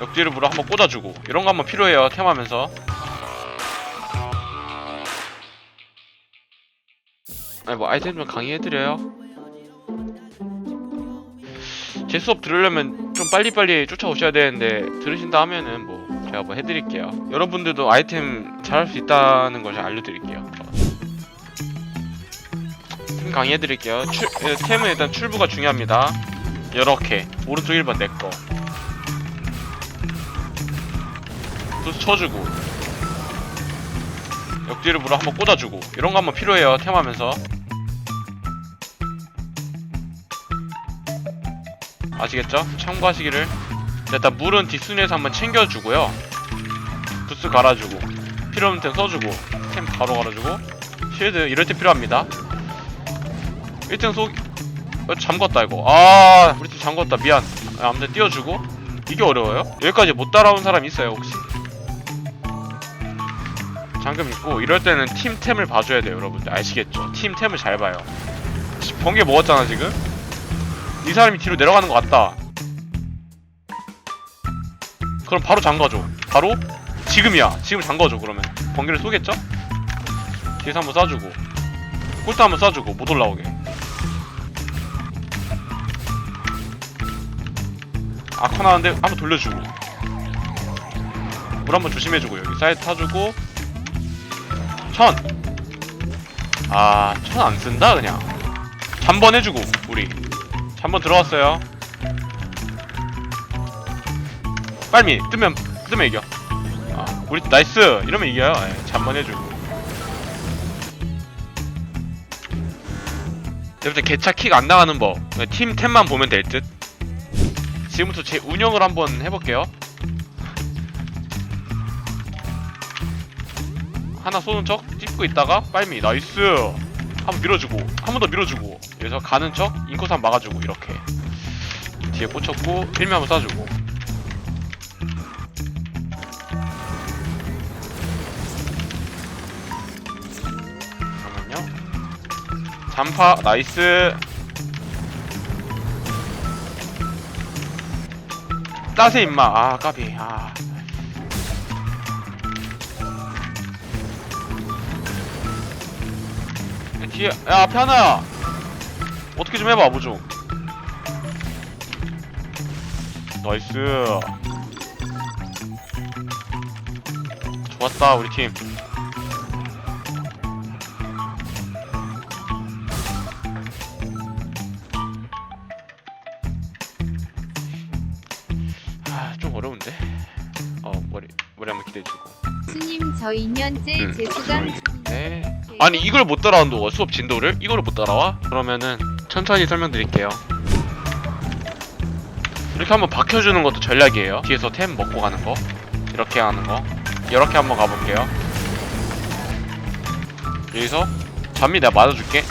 옆뒤를 물어 한번 꽂아주고 이런 거 한번 필요해요 템하면서. 아니 뭐 아이템 좀 강의해드려요. 제 수업 들으려면 좀 빨리빨리 쫓아오셔야 되는데 들으신다 하면은 뭐 제가 뭐 해드릴게요. 여러분들도 아이템 잘할 수 있다는 걸 알려드릴게요. 템 강의해드릴게요. 출, 에, 템은 일단 출부가 중요합니다. 이렇게 오른쪽 1번 내거 또 쳐주고 옆뒤를 물어 한번 꽂아주고 이런 거 한번 필요해요 템하면서. 아시겠죠? 참고하시기를. 일단 물은 뒷순위에서 한번 챙겨주고요. 부스 갈아주고 필요 없는 템 써주고 템 바로 갈아주고 쉴드 이럴 때 필요합니다. 1등 속 어, 잠궜다 이거. 아 우리 팀 잠궜다 미안. 아, 아무튼 띄워주고 이게 어려워요? 여기까지 못 따라온 사람 있어요 혹시? 잠금 있고 이럴 때는 팀템을 봐줘야 돼요 여러분들. 아시겠죠? 팀템을 잘 봐요. 씨, 번개 먹었잖아 지금? 이 사람이 뒤로 내려가는 것 같다. 그럼 바로 잠가줘. 바로? 지금이야. 지금 잠가줘 그러면. 번개를 쏘겠죠? 뒤에서 한번 쏴주고. 꿀도 한번 쏴주고 못 올라오게 아커 나는데 한번 돌려주고 물 한번 조심해주고 여기 사이드 타주고 천! 아, 천 안 쓴다, 그냥. 잠번 해주고, 우리. 잠번 들어왔어요. 빨미, 뜨면, 뜨면 이겨. 아, 우리 나이스! 이러면 이겨요. 예, 잠번 해주고. 여러분들 개차 킥 안 나가는 법. 팀 템만 보면 될 듯. 지금부터 제 운영을 한번 해볼게요. 하나 쏘는 척 찍고 있다가 빨미 나이스! 한번 밀어주고 한 번 더 밀어주고. 여기서 가는 척 인코스 한번 막아주고 이렇게. 뒤에 꽂혔고 필미 한번 쏴주고. 잠깐만요. 잔파 나이스 따세 임마. 아 까비. 아. 뒤에 야 앞에 하나야. 어떻게 좀 해봐 뭐좀 나이스. 좋았다 우리 팀 어려운데? 어, 머리, 머리 한번 기대해주고. 스님 저 2년째 음. 재수강 네. 아니 이걸 못 따라온다고 수업 진도를? 이거를 못 따라와? 그러면은 천천히 설명드릴게요 이렇게 한번 박혀주는 것도 전략이에요 뒤에서 템 먹고 가는 거 이렇게 하는 거 이렇게 한번 가볼게요 여기서 잠미 내가 맞아줄게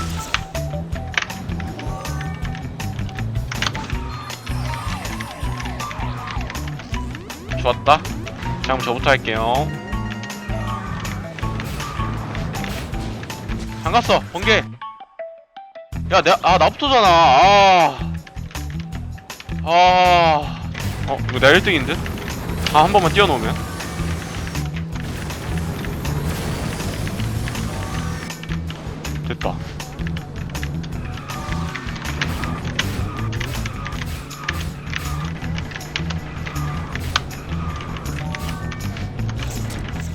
좋았다. 자 그럼 저부터 할게요. 안 갔어 번개. 야 내가 아 나부터잖아. 아. 아... 어 이거 내가 1등인 듯? 아 한 번만 뛰어놓으면. 됐다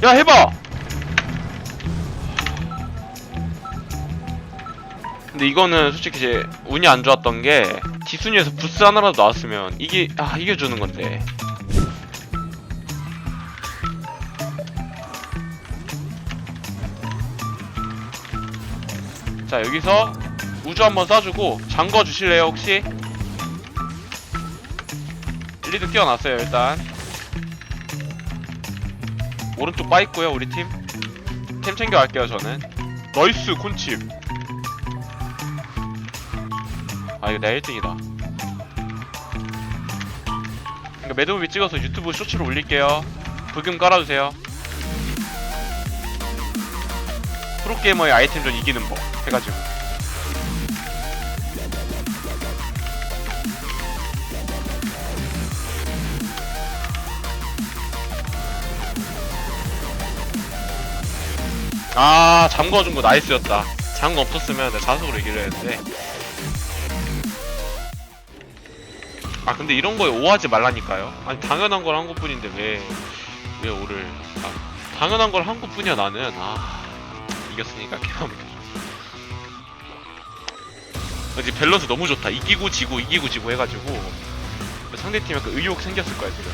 야 해봐. 근데 이거는 솔직히 제 운이 안 좋았던 게 지순위에서 부스 하나라도 나왔으면 이게 아 이겨주는 건데. 자 여기서 우주 한번 쏴주고 잠궈 주실래요 혹시? 리드 뛰어났어요 일단 오른쪽 빠 있고요 우리 팀. 템 챙겨 갈게요 저는. 나이스 콘칩. 아 이거 내가 1등이다. 이거 매드무비 찍어서 유튜브 쇼츠로 올릴게요. 부금 깔아주세요. 프로게이머의 아이템전 이기는 법 해가지고 아 잠궈준 거 나이스였다. 잠궈 없었으면 내가 자석으로 이기려 했는데. 아 근데 이런 거에 오하지 말라니까요. 아니 당연한 걸 한 것뿐인데 왜 왜 오를. 아, 당연한 걸 한 것뿐이야 나는. 아 이겼으니까 개하면 이제 밸런스 너무 좋다. 이기고 지고 이기고 지고 해가지고. 상대팀 약간 의욕 생겼을 거야 지금